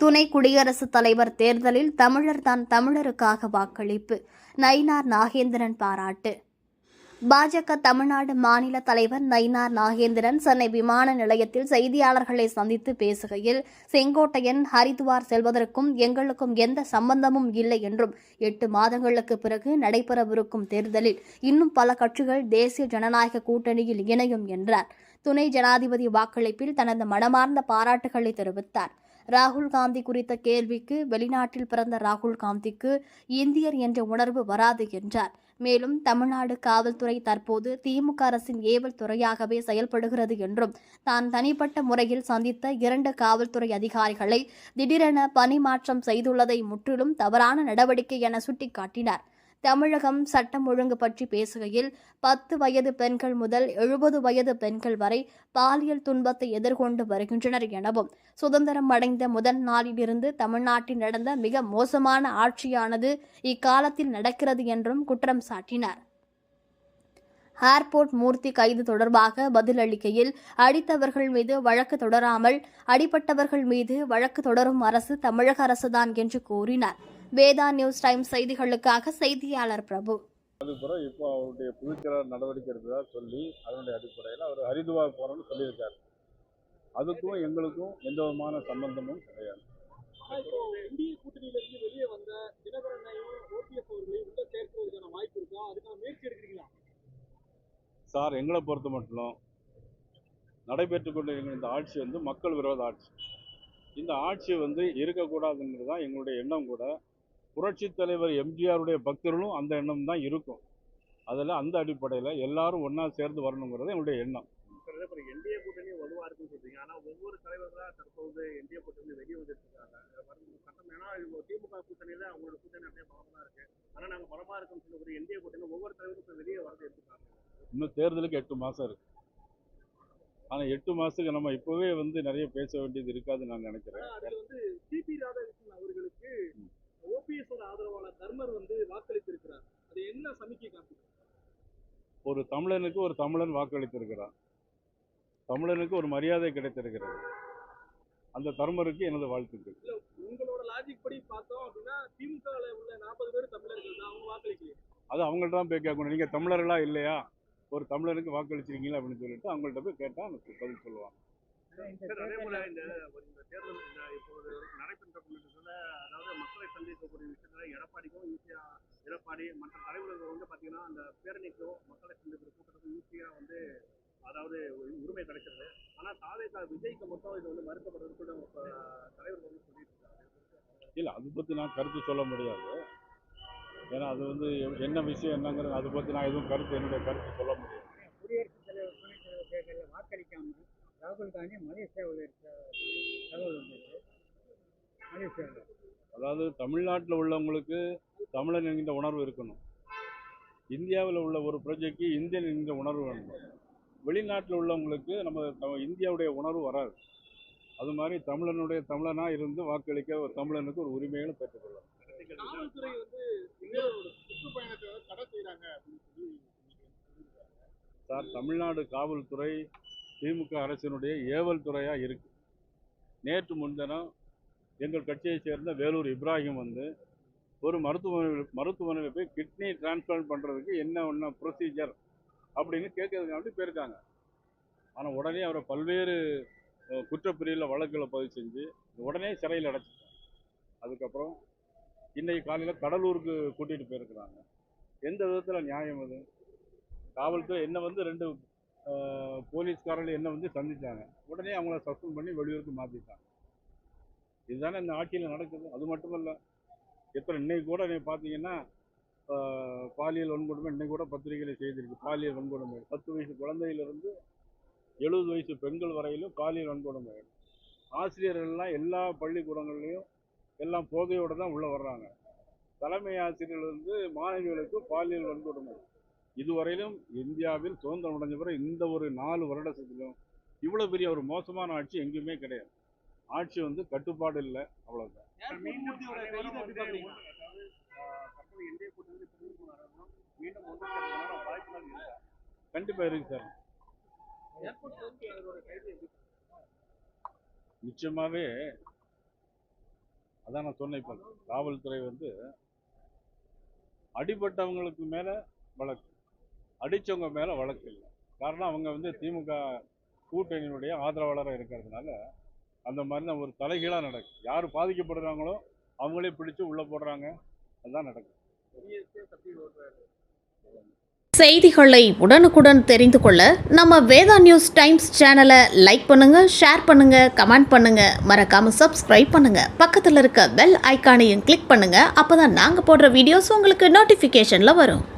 துணை குடியரசுத் தலைவர் தேர்தலில் தமிழர் தான் தமிழருக்காக வாக்களிப்பு. நயினார் நாகேந்திரன் பாராட்டு. பாஜக தமிழ்நாடு மாநில தலைவர் நயினார் நாகேந்திரன் சென்னை விமான நிலையத்தில் செய்தியாளர்களை சந்தித்து பேசுகையில் செங்கோட்டையன் ஹரித்துவார் செல்வதற்கும் எங்களுக்கும் எந்த சம்பந்தமும் இல்லை என்றும் எட்டு மாதங்களுக்கு பிறகு நடைபெறவிருக்கும் தேர்தலில் இன்னும் பல கட்சிகள் தேசிய ஜனநாயக கூட்டணியில் இணையும் என்றார். துணை ஜனாதிபதி வாக்களிப்பில் தனது மனமார்ந்த பாராட்டுகளை தெரிவித்தார். ராகுல் காந்தி குறித்த கேள்விக்கு வெளிநாட்டில் பிறந்த ராகுல் காந்திக்கு இந்தியர் என்ற உணர்வு வராது என்றார். மேலும் தமிழ்நாடு காவல்துறை தற்போது திமுக அரசின் ஏவல் துறையாகவே செயல்படுகிறது என்றும் தான் தனிப்பட்ட முறையில் சந்தித்த இரண்டு காவல்துறை அதிகாரிகளை திடீரென பணிமாற்றம் செய்துள்ளதை முற்றிலும் தவறான நடவடிக்கை என சுட்டிக்காட்டினார். தமிழகம் சட்டம் ஒழுங்கு பற்றி பேசுகையில் பத்து வயது பெண்கள் முதல் எழுபது வயது பெண்கள் வரை பாலியல் துன்பத்தை எதிர்கொண்டு வருகின்றனர் எனவும் சுதந்திரம் அடைந்த முதல் நாளிலிருந்து தமிழ்நாட்டில் நடந்த மிக மோசமான ஆட்சியானது இக்காலத்தில் நடக்கிறது என்றும் குற்றம் சாட்டினார். ஏர்போர்ட் மூர்த்தி கைது தொடர்பாக பதிலளிக்கையில் அடித்தவர்கள் மீது வழக்கு தொடராமல் அடிப்பட்டவர்கள் மீது வழக்கு தொடரும் அரசு தமிழக அரசுதான் என்று கூறினார். வேதா நியூஸ் டைம் செய்திகளுக்காக செய்தியாளர் பிரபு. அதுக்கப்புறம் இப்போ அவருடைய புதுக்கிற நடவடிக்கை எடுத்ததா சொல்லி அதனுடைய அடிப்படையில் அவர் ஹரிதுவார் போகிறோம்னு சொல்லியிருக்காரு. அதுக்கும் எங்களுக்கும் எந்த விதமான சம்பந்தமும் கிடையாது. இந்திய வெளியே வந்த தினகரனையும் ஓபிஎஸ் அவர்களையும் உள்ள சேர்க்கிறதுக்கான வாய்ப்பு இருக்கா? அதுக்கான முயற்சி எடுக்கிறீங்களா? சார் எங்களை பொறுத்த மட்டும் நடைபெற்று கொண்டிருக்கிற இந்த ஆட்சி வந்து மக்கள் விரோத ஆட்சி. இந்த ஆட்சி வந்து இருக்கக்கூடாதுங்கிறது தான் எங்களுடைய எண்ணம் கூட. புரட்சித் தலைவர் எம்ஜிஆருடைய பக்தர்களும் அந்த எண்ணம் தான் இருக்கும். அதில் அந்த அடிப்படையில் எல்லாரும் ஒன்றா சேர்ந்து வரணுங்கிறது எங்களுடைய எண்ணம். என்டிஏ கூட்டணி வலுவா இருக்குன்னு சொல்றீங்க. ஆனா ஒவ்வொரு தலைவர்களா தற்போது என்டிஏ கூட்டணி வெளியே வந்துருக்காங்க சட்டம். ஏன்னா திமுக கூட்டணியில அவங்களோட கூட்டணி அப்படியே பலமா இருக்கு. ஆனா நாங்க பலமா இருக்குன்னு சொல்லக்கூடிய என்டிஏ கூட்டணி ஒவ்வொரு தலைவரும் இப்ப வெளியே வரது எடுத்துக்காங்க இன்னும் தேர்தலுக்கு எட்டு மாதம் இருக்கு. ஆனால் எட்டு மாதத்துக்கு நம்ம இப்போவே வந்து நிறைய பேச வேண்டியது இருக்காதுன்னு நான் நினைக்கிறேன். அதுல வந்து சிபி ராதாகிருஷ்ணன் அவர்களுக்கு தர்மர் வந்து வாக்களித்திருக்கிறார். அது என்ன சமிக்கை காட்டுது? ஒரு தமிழனுக்கு ஒரு தமிழன் வாக்களித்திருக்கிறான் தமிழனுக்கு ஒரு மரியாதை கிடைத்திருக்கிறது. அந்த தர்மருக்கு எனது வாழ்த்துக்கள். உங்களோட லாஜிக் படி பார்த்தோம் அப்படின்னா திமுக உள்ள நாற்பது பேர் தமிழர்கள் தான் அவங்க வாக்களிக்கலையே. அது அவங்கள்ட்ட தான் போய் கேட்கணும். நீங்கள் தமிழர்களா இல்லையா? ஒரு தமிழனுக்கு வாக்களிச்சிருக்கீங்களா அப்படின்னு சொல்லிட்டு அவங்கள்ட்ட போய் கேட்டால் எனக்கு பதில் சொல்லுவாங்க. அதே போல இந்த தேர்தல் நடைபெற்ற அதாவது மக்களை சந்திக்கக்கூடிய விஷயத்துல எடப்பாடிக்கும் ஈஸியா எடப்பாடி மற்ற தலைவர்கள் வந்து பாத்தீங்கன்னா அந்த பேரணிக்கோ மக்களை சந்திக்கிற கூட்டத்துக்கும் ஈஸியா வந்து அதாவது உரிமை கிடைக்கிறது ஆனா தாவேக்கா விஜய்க்கு மட்டும் இது வந்து மறுக்கப்படுறது கூட தலைவர்கள் வந்து சொல்லிட்டு இருக்காங்க இல்லை அதை பற்றி நான் கருத்து சொல்ல முடியாது. ஏன்னா அது வந்து என்ன விஷயம் என்னங்கிறது அதை பற்றி நான் எதுவும் கருத்து என்னுடைய கருத்து சொல்ல முடியாது. குடியரசுத் தலைவர் துணைத் தலைவர் தேர்தலில் வாக்களிக்காம ராகுல் காந்தி மலேசியாவில் இருக்க தகவல் வந்தது மலேசியாவில். அதாவது தமிழ்நாட்டில் உள்ளவங்களுக்கு தமிழன் என்கின்ற உணர்வு இருக்கணும். இந்தியாவில் உள்ள ஒரு பிரஜைக்கு இந்தியன் என்கின்ற உணர்வு வேணும். வெளிநாட்டில் உள்ளவங்களுக்கு நம்ம இந்தியாவுடைய உணர்வு வராது. அது மாதிரி தமிழனுடைய தமிழனாக இருந்து வாக்களிக்க ஒரு தமிழனுக்கு ஒரு உரிமைகளும் காவல்துறை வந்து சுற்றுப்பயணத்தை தடை சொல்லி சார் தமிழ்நாடு காவல்துறை திமுக அரசினுடைய ஏவல் துறையாக இருக்கு. நேற்று முன்தினம் எங்கள் கட்சியை சேர்ந்த வேலூர் இப்ராஹிம் வந்து ஒரு மருத்துவமனையில் மருத்துவமனையில் போய் கிட்னி டிரான்ஸ்பிளான்ட் பண்ணுறதுக்கு என்ன ஒன்று ப்ரொசீஜர் அப்படின்னு கேட்கறதுக்காண்டி போயிருக்காங்க. ஆனால் உடனே அவரை பல்வேறு குற்றப்பிரிவில் வழக்குகளை பதிவு செஞ்சு உடனே சிறையில் அடைச்சிட்டாங்க. அதுக்கப்புறம் இன்றைக்கு காலையில் கடலூருக்கு கூட்டிகிட்டு போயிருக்கிறாங்க. எந்த விதத்தில் நியாயம் அது? காவல்துறை என்ன வந்து ரெண்டு போலீஸ்காரர்கள் என்ன வந்து சந்தித்தாங்க உடனே அவங்கள சஸ்பெண்ட் பண்ணி வெளியூருக்கு மாற்றிட்டாங்க இதுதானே இந்த ஆட்சியில் நடக்குது. அது மட்டுமல்ல எத்தனை இன்னைக்கு கூட நீங்கள் பார்த்தீங்கன்னா பாலியல் வன்கொடுமை இன்னைக்கு கூட பத்திரிகையில் செய்திருக்கு. பாலியல் வன்கொடுமை. பத்து வயசு குழந்தையிலிருந்து எழுபது வயசு பெண்கள் வரையிலும் பாலியல் வன்கொடுமை. ஆசிரியர்கள்லாம் எல்லா பள்ளிக்கூடங்கள்லையும் எல்லாம் போதையோடு தான் உள்ளே வர்றாங்க. தலைமை ஆசிரியர்கள் வந்து மாணவிகளுக்கு பாலியல் வன்கொடுமை. இதுவரையிலும் இந்தியாவில் சுதந்திரம் அடைஞ்ச பிறகு இந்த ஒரு நாலு வருடத்திலும் இவ்வளோ பெரிய ஒரு மோசமான ஆட்சி எங்கேயுமே கிடையாது. ஆட்சி வந்து கட்டுப்பாடு இல்லை சேர்க்கறதுக்கான வாய்ப்புகள் இருக்கா? சார். நிச்சயமாகவே அதான் நான் சொன்னேன் இப்போ காவல்துறை வந்து அடிபட்டவங்களுக்கு மேலே வழக்கு. அடித்தவங்க மேலே வழக்கு இல்லை. காரணம் அவங்க வந்து திமுக கூட்டணியினுடைய ஆதரவாளராக இருக்கிறதுனால அந்த மாதிரி தான் ஒரு தலைகீழாக நடக்கும் யார் பாதிக்கப்படுறாங்களோ அவங்களே பிடிச்சு உள்ளே போடுறாங்க. அதுதான் நடக்கும் செய்திகளை உடனுக்குடன் தெரிந்து கொள்ள நம்ம வேதா நியூஸ் டைம்ஸ் சேனலை லைக் பண்ணுங்க ஷேர் பண்ணுங்க கமெண்ட் பண்ணுங்க. மறக்காம சப்ஸ்கிரைப் பண்ணுங்க. பக்கத்தில் இருக்க பெல் ஐக்கானையும் கிளிக் பண்ணுங்க. அப்போதான் நாங்கள் போடுற வீடியோஸ் உங்களுக்கு நோட்டிஃபிகேஷனில் வரும்.